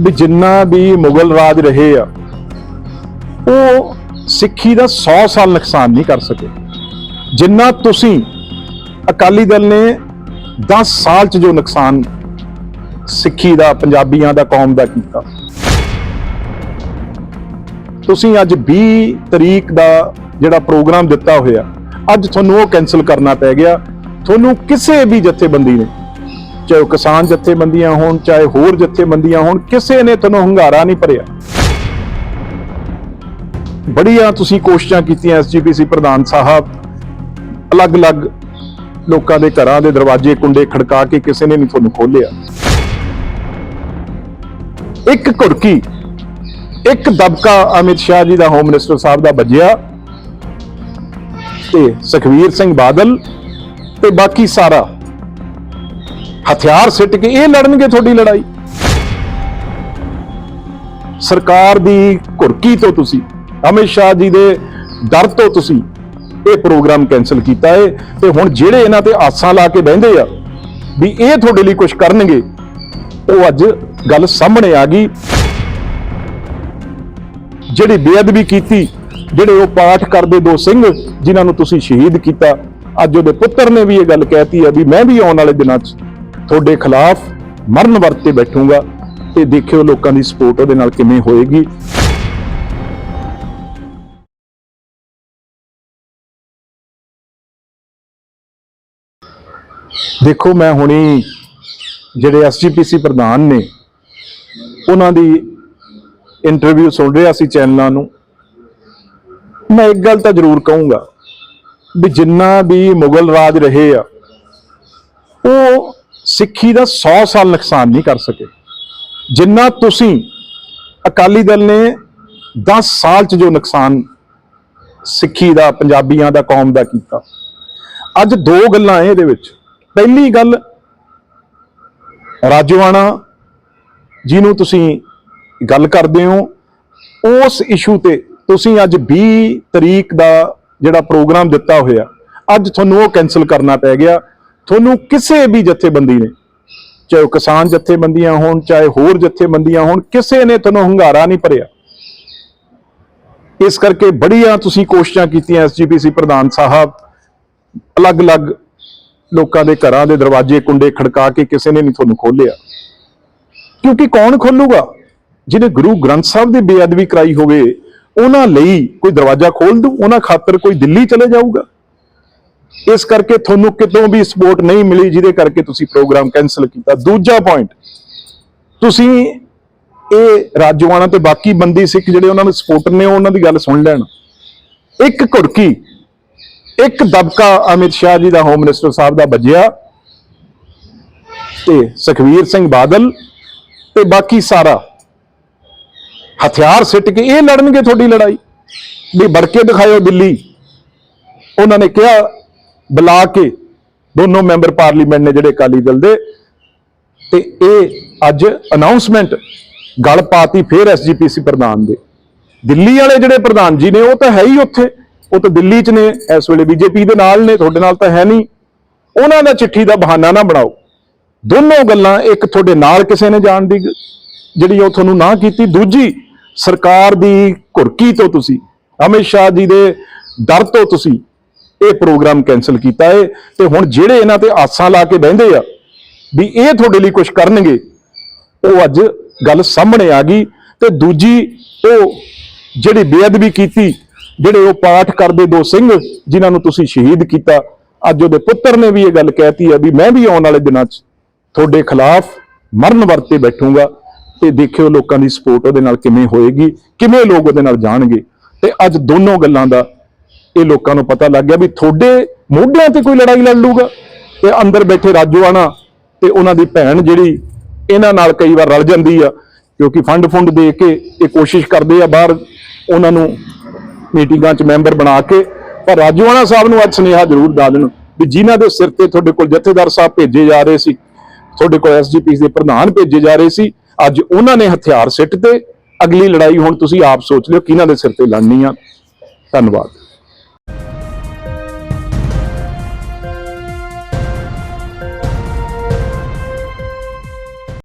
ਵੀ ਜਿੰਨਾ ਵੀ ਮੁਗਲ ਰਾਜ ਰਹੇ ਆ, ਉਹ ਸਿੱਖੀ ਦਾ 100 ਸਾਲ ਨੁਕਸਾਨ ਨਹੀਂ ਕਰ ਸਕੇ। ਜਿੰਨਾ ਤੁਸੀਂ ਅਕਾਲੀ ਦਲ ਨੇ 10 ਸਾਲ ਚ ਜੋ ਨੁਕਸਾਨ ਸਿੱਖੀ ਦਾ, ਪੰਜਾਬੀਆਂ ਦਾ, ਕੌਮ ਦਾ ਕੀਤਾ। ਤੁਸੀਂ ਅੱਜ 20 ਤਰੀਕ ਦਾ ਜਿਹੜਾ ਪ੍ਰੋਗਰਾਮ ਦਿੱਤਾ ਹੋਇਆ, ਅੱਜ ਤੁਹਾਨੂੰ ਉਹ ਕੈਨਸਲ ਕਰਨਾ ਪੈ ਗਿਆ। ਤੁਹਾਨੂੰ ਕਿਸੇ ਵੀ ਜਥੇਬੰਦੀ ਨੇ ਚਾਹੇ ਉਹ ਕਿਸਾਨ ਜਥੇਬੰਦੀਆਂ ਹੋਣ, ਚਾਹੇ ਹੋਰ ਜਥੇਬੰਦੀਆਂ ਹੋਣ, ਕਿਸੇ ਨੇ ਤੁਹਾਨੂੰ ਹੰਗਾਰਾ ਨਹੀਂ ਭਰਿਆ। ਬੜੀਆਂ ਤੁਸੀਂ ਕੋਸ਼ਿਸ਼ਾਂ ਕੀਤੀਆਂ ਐਸਜੀਪੀਸੀ ਪ੍ਰਧਾਨ ਸਾਹਿਬ। ਅਲੱਗ-ਅਲੱਗ ਲੋਕਾਂ ਦੇ ਘਰਾਂ ਦੇ ਦਰਵਾਜ਼ੇ, ਕੁੰਡੇ ਖੜਕਾ ਕੇ ਕਿਸੇ ਨੇ ਨਹੀਂ ਤੁਹਾਨੂੰ ਖੋਲਿਆ ਇੱਕ ਘੁੜਕੀ, ਇੱਕ ਦਬਕਾ ਅਮਿਤ ਸ਼ਾਹ ਜੀ ਦਾ ਹੋਮ ਮਿਨਿਸਟਰ ਸਾਹਿਬ ਦਾ ਵੱਜਿਆ ਤੇ ਸੁਖਵੀਰ ਸਿੰਘ ਬਾਦਲ ਤੇ ਬਾਕੀ ਸਾਰਾ ਹਥਿਆਰ ਸਿੱਟ ਕੇ ਇਹ ਲੜਨਗੇ ਤੁਹਾਡੀ ਲੜਾਈ। ਸਰਕਾਰ ਦੀ ਘੁਰਕੀ ਤੋਂ ਤੁਸੀਂ, ਅਮਿਤ ਸ਼ਾਹ ਜੀ ਦੇ ਡਰ ਤੋਂ ਤੁਸੀਂ ਇਹ ਪ੍ਰੋਗਰਾਮ ਕੈਨਸਲ ਕੀਤਾ ਹੈ ਤੇ ਹੁਣ ਜਿਹੜੇ ਇਹਨਾਂ ਤੇ ਆਸਾਂ ਲਾ ਕੇ ਬਹਿੰਦੇ ਆ ਵੀ ਇਹ ਤੁਹਾਡੇ ਲਈ ਕੁਝ ਕਰਨਗੇ, ਉਹ ਅੱਜ ਗੱਲ ਸਾਹਮਣੇ ਆ ਗਈ। ਜਿਹੜੀ ਬੇਅਦਬੀ ਕੀਤੀ, ਜਿਹੜੇ ਉਹ ਪਾਠ ਕਰਦੇ ਦੋ ਸਿੰਘ ਜਿਨ੍ਹਾਂ ਨੂੰ ਤੁਸੀਂ ਸ਼ਹੀਦ ਕੀਤਾ, ਅੱਜ ਉਹਦੇ ਪੁੱਤਰ ਨੇ ਵੀ ਇਹ ਗੱਲ ਕਹਿਤੀ ਹੈ ਵੀ ਮੈਂ ਵੀ ਆਉਣ ਵਾਲੇ ਦਿਨਾਂ 'ਚ ਤੁਹਾਡੇ ਖਿਲਾਫ ਮਰਨ ਵਰਤ ਤੇ ਬੈਠੂੰਗਾ ਤੇ ਦੇਖਿਓ ਲੋਕਾਂ ਦੀ ਸਪੋਰਟ ਉਹਦੇ ਨਾਲ ਕਿਵੇਂ ਹੋਏਗੀ। ਦੇਖੋ, ਮੈਂ ਹੁਣੀ ਜਿਹੜੇ ਐਸਜੀਪੀਸੀ ਪ੍ਰਧਾਨ ਨੇ, ਉਹਨਾਂ ਦੀ ਇੰਟਰਵਿਊ ਸੁਣ ਰਿਹਾ ਸੀ ਚੈਨਲਾਂ ਨੂੰ। ਮੈਂ ਇੱਕ ਗੱਲ ਤਾਂ ਜ਼ਰੂਰ ਕਹੂੰਗਾ ਵੀ ਜਿੰਨਾ ਵੀ ਮੁਗਲ ਰਾਜ ਰਹੇ ਆ, ਉਹ ਸਿੱਖੀ ਦਾ 100 ਸਾਲ ਨੁਕਸਾਨ ਨਹੀਂ ਕਰ ਸਕੇ। ਜਿੰਨਾ ਤੁਸੀਂ ਅਕਾਲੀ ਦਲ ਨੇ 10 ਸਾਲ ਚ ਜੋ ਨੁਕਸਾਨ ਸਿੱਖੀ ਦਾ, ਪੰਜਾਬੀਆਂ ਦਾ, ਕੌਮ ਦਾ ਕੀਤਾ। ਅੱਜ ਦੋ ਗੱਲਾਂ ਐ ਇਹਦੇ ਵਿੱਚ। ਪਹਿਲੀ ਗੱਲ ਰਾਜਵਾਣਾ ਜਿਹਨੂੰ ਤੁਸੀਂ ਗੱਲ ਕਰਦੇ ਹੋ। ਉਸ ਇਸ਼ੂ ਤੇ ਤੁਸੀਂ ਅੱਜ 20 ਤਰੀਕ ਦਾ ਜਿਹੜਾ ਪ੍ਰੋਗਰਾਮ ਦਿੱਤਾ ਹੋਇਆ, ਅੱਜ ਤੁਹਾਨੂੰ ਉਹ ਕੈਨਸਲ ਕਰਨਾ ਪੈ ਗਿਆ। ਤੁਹਾਨੂੰ ਕਿਸੇ ਵੀ ਜਥੇਬੰਦੀ ਨੇ, ਚਾਹੇ ਉਹ ਕਿਸਾਨ ਜਥੇਬੰਦੀਆਂ ਹੋਣ, ਚਾਹੇ ਹੋਰ ਜਥੇਬੰਦੀਆਂ ਹੋਣ, ਕਿਸੇ ਨੇ ਤੁਹਾਨੂੰ ਹੰਗਾਰਾ ਨਹੀਂ ਭਰਿਆ। ਇਸ ਕਰਕੇ ਬੜੀਆਂ ਤੁਸੀਂ ਕੋਸ਼ਿਸ਼ਾਂ ਕੀਤੀਆਂ ਐਸਜੀਪੀਸੀ ਪ੍ਰਧਾਨ ਸਾਹਿਬ, ਅਲੱਗ-ਅਲੱਗ ਲੋਕਾਂ ਦੇ ਘਰਾਂ ਦੇ ਦਰਵਾਜ਼ੇ ਕੁੰਡੇ ਖੜਕਾ ਕੇ ਕਿਸੇ ਨੇ ਨਹੀਂ ਤੁਹਾਨੂੰ ਖੋਲਿਆ ਕਿਉਂਕਿ ਕੌਣ ਖੋਲੂਗਾ? ਜਿਹਨੇ ਗੁਰੂ ਗ੍ਰੰਥ ਸਾਹਿਬ ਦੀ ਬੇਅਦਬੀ ਕਰਾਈ ਹੋਵੇ, ਉਹਨਾਂ ਲਈ ਕੋਈ ਦਰਵਾਜ਼ਾ ਖੋਲ ਦੂ ਉਹਨਾਂ ਖਾਤਰ ਕੋਈ ਦਿੱਲੀ ਚਲੇ ਜਾਊਗਾ। ਇਸ ਕਰਕੇ ਤੁਹਾਨੂੰ ਕਿਤੋਂ ਵੀ ਸਪੋਰਟ ਨਹੀਂ ਮਿਲੀ, ਜਿਹਦੇ ਕਰਕੇ ਤੁਸੀਂ ਪ੍ਰੋਗਰਾਮ ਕੈਨਸਲ ਕੀਤਾ। ਦੂਜਾ ਪੁਆਇੰਟ ਤੁਸੀਂ ਇਹ ਰਾਜਵਾਨਾ ਤੇ ਬਾਕੀ ਬੰਦੀ ਸਿੱਖ ਜਿਹੜੇ ਉਹਨਾਂ ਦੇ ਸਪੋਰਟਰ ਨੇ ਉਹਨਾਂ ਦੀ ਗੱਲ ਸੁਣ ਲੈਣ। ਇੱਕ ਘੁੜਕੀ, ਇੱਕ ਦਬਕਾ ਅਮਿਤ ਸ਼ਾਹ ਜੀ ਦਾ ਹੋਮ ਮਿਨਿਸਟਰ ਸਾਹਿਬ ਦਾ ਵੱਜਿਆ ਤੇ ਸੁਖਵੀਰ ਸਿੰਘ ਬਾਦਲ ਤੇ ਬਾਕੀ ਸਾਰਾ। ਹਥਿਆਰ ਸਿੱਟ ਕੇ ਇਹ ਲੜਨਗੇ ਤੁਹਾਡੀ ਲੜਾਈ। ਵੀ ਵੜ ਦਿਖਾਇਓ ਦਿੱਲੀ ਉਹਨਾਂ ਨੇ ਕਿਹਾ ਬੁਲਾ ਕੇ ਦੋਨੋਂ ਮੈਂਬਰ ਪਾਰਲੀਮੈਂਟ ਨੇ ਜਿਹੜੇ ਅਕਾਲੀ ਦਲ ਦੇ, ਤੇ ਇਹ ਅੱਜ ਅਨਾਉਂਸਮੈਂਟ ਗੱਲ ਪਾਤੀ ਫੇਰ ਐਸਜੀਪੀਸੀ ਪ੍ਰਧਾਨ ਦੇ। ਦਿੱਲੀ ਵਾਲੇ ਜਿਹੜੇ ਪ੍ਰਧਾਨ ਜੀ ਨੇ, ਉਹ ਤਾਂ ਹੈ ਹੀ ਉੱਥੇ। ਉਹ ਤਾਂ ਦਿੱਲੀ 'ਚ ਨੇ, ਇਸ ਵੇਲੇ ਬੀਜੇਪੀ ਦੇ ਨਾਲ ਨੇ, ਤੁਹਾਡੇ ਨਾਲ ਤਾਂ ਹੈ ਨਹੀਂ। ਉਹਨਾਂ ਦਾ ਚਿੱਠੀ ਦਾ ਬਹਾਨਾ ਨਾ ਬਣਾਓ। ਦੋਨੋਂ ਗੱਲਾਂ ਇੱਕ ਤੁਹਾਡੇ ਨਾਲ ਕਿਸੇ ਨੇ ਜਾਣ ਦੀ, ਜਿਹੜੀ ਉਹ ਤੁਹਾਨੂੰ ਨਾ ਕੀਤੀ। ਦੂਜੀ, ਸਰਕਾਰ ਦੀ ਘੁਰਕੀ ਤੋਂ ਤੁਸੀਂ, ਅਮਿਤ ਸ਼ਾਹ ਜੀ ਦੇ ਡਰ ਤੋਂ ਤੁਸੀਂ ਇਹ ਪ੍ਰੋਗਰਾਮ ਕੈਨਸਲ ਕੀਤਾ ਹੈ ਤੇ ਹੁਣ ਜਿਹੜੇ ਇਹਨਾਂ ਤੇ ਆਸਾਂ ਲਾ ਕੇ ਬਹਿੰਦੇ ਆ ਵੀ ਇਹ ਤੁਹਾਡੇ ਲਈ ਕੁਝ ਕਰਨਗੇ, ਉਹ ਅੱਜ ਗੱਲ ਸਾਹਮਣੇ ਆ ਗਈ ਤੇ ਦੂਜੀ ਉਹ ਜਿਹੜੀ ਬੇਅਦਬੀ ਕੀਤੀ, ਜਿਹੜੇ ਉਹ ਪਾਠ ਕਰਦੇ ਦੋ ਸਿੰਘ ਜਿਨ੍ਹਾਂ ਨੂੰ ਤੁਸੀਂ ਸ਼ਹੀਦ ਕੀਤਾ, ਅੱਜ ਉਹਦੇ ਪੁੱਤਰ ਨੇ ਵੀ ਇਹ ਗੱਲ ਕਹਿਤੀ ਹੈ ਵੀ ਮੈਂ ਵੀ ਆਉਣ ਵਾਲੇ ਦਿਨਾਂ 'ਚ ਤੁਹਾਡੇ ਖਿਲਾਫ ਮਰਨ ਵਰਤੇ ਬੈਠੂੰਗਾ ਤੇ ਦੇਖਿਓ ਲੋਕਾਂ ਦੀ ਸਪੋਰਟ ਉਹਦੇ ਨਾਲ ਕਿਵੇਂ ਹੋਏਗੀ, ਕਿਵੇਂ ਲੋਕ ਉਹਦੇ ਨਾਲ ਜਾਣਗੇ ਤੇ ਅੱਜ ਦੋਨੋਂ ਗੱਲਾਂ ਦਾ ਇਹ ਲੋਕਾਂ ਨੂੰ ਪਤਾ ਲੱਗ ਗਿਆ ਵੀ ਤੁਹਾਡੇ ਮੋਢਿਆਂ ਤੇ ਕੋਈ ਲੜਾਈ ਲੜ ਲੂਗਾ ਤੇ ਅੰਦਰ ਬੈਠੇ ਰਾਜੋਆਣਾ ਤੇ ਉਹਨਾਂ ਦੀ ਭੈਣ ਜਿਹੜੀ ਇਹਨਾਂ ਨਾਲ ਕਈ ਵਾਰ ਰਲ ਜਾਂਦੀ ਆ, ਕਿਉਂਕਿ ਫੰਡ ਫੁੰਡ ਦੇ ਕੇ ਇਹ ਕੋਸ਼ਿਸ਼ ਕਰਦੇ ਆ ਬਾਹਰ ਉਹਨਾਂ ਨੂੰ ਮੀਟਿੰਗਾਂ 'ਚ ਮੈਂਬਰ ਬਣਾ ਕੇ। ਪਰ ਰਾਜੋਆਣਾ ਸਾਹਿਬ ਨੂੰ ਅੱਜ ਸੁਨੇਹਾ ਜ਼ਰੂਰ ਦਾ ਦੇਣ ਵੀ ਜਿਨ੍ਹਾਂ ਦੇ ਸਿਰ ਤੇ ਤੁਹਾਡੇ ਕੋਲ ਜਥੇਦਾਰ ਸਾਹਿਬ ਭੇਜੇ ਜਾ ਰਹੇ ਸੀ, ਤੁਹਾਡੇ ਕੋਲ ਐਸਜੀਪੀ ਦੇ ਪ੍ਰਧਾਨ ਭੇਜੇ ਜਾ ਰਹੇ ਸੀ, ਅੱਜ ਉਹਨਾਂ ਨੇ ਹਥਿਆਰ ਸਿੱਟ ਤੇ ਅਗਲੀ ਲੜਾਈ ਹੁਣ ਤੁਸੀਂ ਆਪ ਸੋਚ ਲਿਓ ਕਿਹਨਾਂ ਦੇ ਸਿਰ ਤੇ ਲੜਨੀ ਆ। ਧੰਨਵਾਦ।